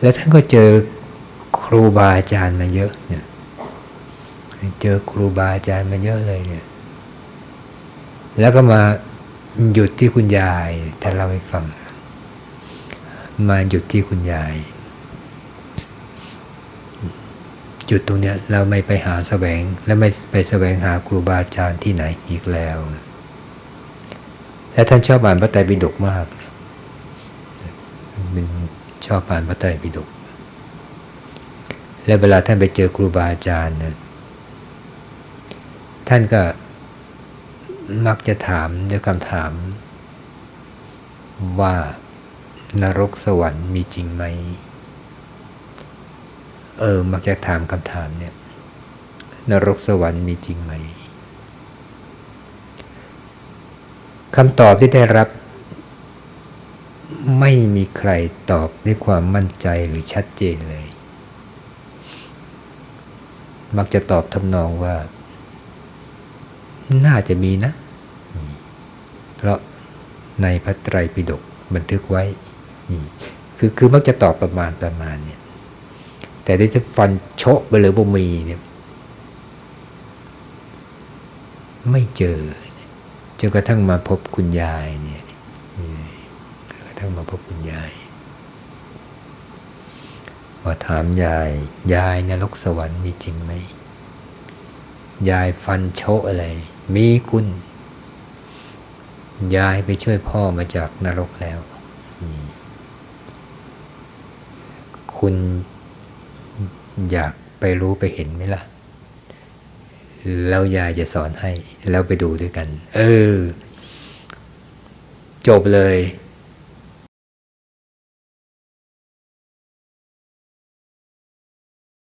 แล้วท่านก็เจอครูบาอาจารย์มาเยอะเนี่ยเจอครูบาอาจารย์มาเยอะเลยเนี่ย แล้วก็มาหยุดที่คุณยายท่านเล่าให้ฟัง มาหยุดที่คุณยาย จุดตรงเนี้ยเราไม่ไปหาแสวง และไม่ไปแสวงหาครูบาอาจารย์ที่ไหนอีกแล้ว และท่านชอบอ่านพระไตรปิฎกมากเป็น ชอบอ่านพระไตรปิฎกและเวลาท่านไปเจอครูบาอาจารย์เนี่ยท่านก็มักจะถามด้วยคำถาม ว่านรกสวรรค์มีจริงไหม เออ มักจะถามคำถามเนี่ย นรกสวรรค์มีจริงไหมคำตอบที่ได้รับ ไม่มีใครตอบด้วยความมั่นใจหรือชัดเจนเลย มักจะตอบทำนองว่า น่าจะมีนะ เพราะในพระไตรปิฎกบันทึกไว้นี่คือคือมักจะตอบประมาณประมาณเนี่ย แต่ได้จะฟันโชะไปเลยบ่มีเนี่ย ไม่เจอจนกระทั่งมาพบคุณยายเนี่ย ทั่งมาพบคุณยายว่าถามยาย ยายนรกสวรรค์มีจริงไหม ยายฟันโชะอะไร มีคุณยายไปช่วยพ่อมาจากนรกแล้ว คุณอยากไปรู้ไปเห็นไหมล่ะ แล้วยายจะสอนให้ แล้วไปดูด้วยกัน เออ จบเลย